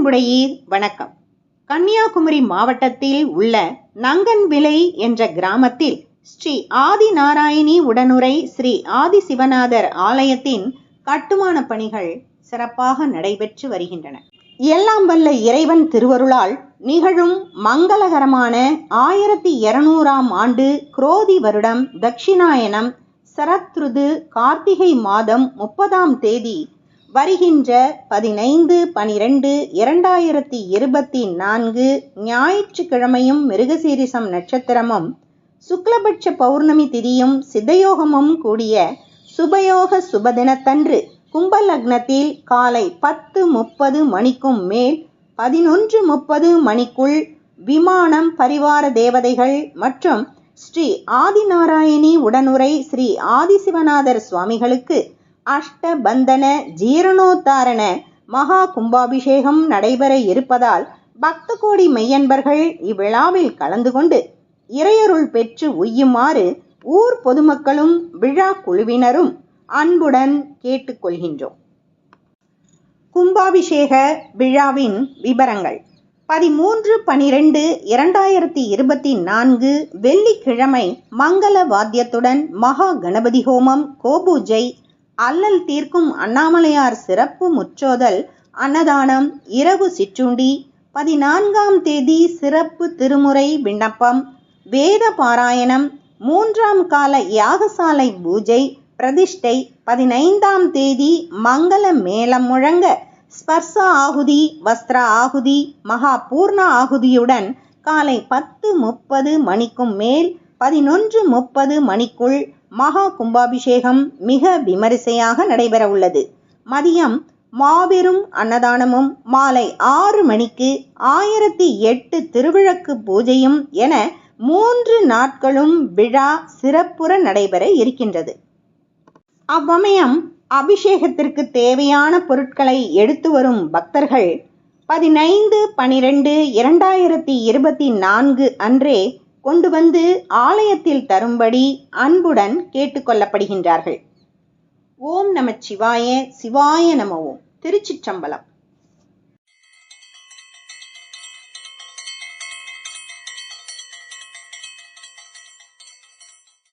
அன்புடையீர் வணக்கம். கன்னியாகுமரி மாவட்டத்தில் உள்ள நங்கன்விளை என்ற கிராமத்தில் ஸ்ரீ ஆதிநாராயணி உடனுரை ஸ்ரீ ஆதிசிவநாதர் ஆலயத்தின் கட்டுமான பணிகள் சிறப்பாக நடைபெற்று வருகின்றன. எல்லாம் வல்ல இறைவன் திருவருளால் நிகழும் மங்களகரமான ஆயிரத்தி இருநூறாம் ஆண்டு குரோதி வருடம் தட்சிணாயனம் சரத்ருது கார்த்திகை மாதம் முப்பதாம் தேதி வருகின்ற பதினைந்து பனிரெண்டு இரண்டாயிரத்தி இருபத்தி நான்கு ஞாயிற்றுக்கிழமையும் மிருகசீரிசம் நட்சத்திரமும் சுக்லபட்ச பௌர்ணமி திதியும் சித்தயோகமும் கூடிய சுபயோக சுபதினத்தன்று கும்பலக்னத்தில் காலை பத்து முப்பது மணிக்கும் மேல் பதினொன்று முப்பது மணிக்குள் விமானம் பரிவார தேவதைகள் மற்றும் ஸ்ரீ ஆதிநாராயணி உடனுரை ஸ்ரீ ஆதிசிவநாதர் சுவாமிகளுக்கு அஷ்டபந்தன ஜீரணோத்தாரண மகா கும்பாபிஷேகம் நடைபெற இருப்பதால் பக்த கோடி மெய்யன்பர்கள் இவ்விழாவில் கலந்து கொண்டு இறையருள் பெற்று உய்யுமாறு ஊர் பொதுமக்களும் விழா குழுவினரும் அன்புடன் கேட்டுக்கொள்கின்றோம். கும்பாபிஷேக விழாவின் விவரங்கள் பதிமூன்று பனிரெண்டு இரண்டாயிரத்தி இருபத்தி நான்கு வெள்ளிக்கிழமை மங்கள வாத்தியத்துடன் மகா கணபதி ஹோமம் கோபூஜை அல்லல் தீர்க்கும் அண்ணாமலையார் சிறப்பு முற்றோதல் அன்னதானம் இரவு சிற்றுண்டி பதினான்காம் தேதி சிறப்பு திருமுறை விண்ணப்பம் வேத பாராயணம் மூன்றாம் கால யாகசாலை பூஜை பிரதிஷ்டை பதினைந்தாம் தேதி மங்கள மேளம் முழங்க ஸ்பர்ச ஆகுதி வஸ்திர ஆகுதி மகா பூர்ண ஆகுதியுடன் காலை பத்து முப்பது மணிக்கும் மேல் பதினொன்று முப்பது மணிக்குள் மகா கும்பாபிஷேகம் மிக விமரிசையாக நடைபெற உள்ளது மதியம் மாபெரும் அன்னதானமும் மாலை ஆறு மணிக்கு ஆயிரத்தி எட்டு திருவிளக்கு பூஜையும் என மூன்று நாட்களும் விழா சிறப்புற நடைபெற இருக்கின்றது. அவ்வமயம் அபிஷேகத்திற்கு தேவையான பொருட்களை எடுத்து வரும் பக்தர்கள் பதினைந்து பனிரெண்டு இரண்டாயிரத்தி இருபத்தி நான்கு அன்றே கொண்டு வந்து ஆலயத்தில் தரும்படி அன்புடன் கேட்டுக்கொள்ளப்படுகின்றார்கள் ஓம் நம சிவாய சிவாய நம ஓம். திருச்சிற்றம்பலம்.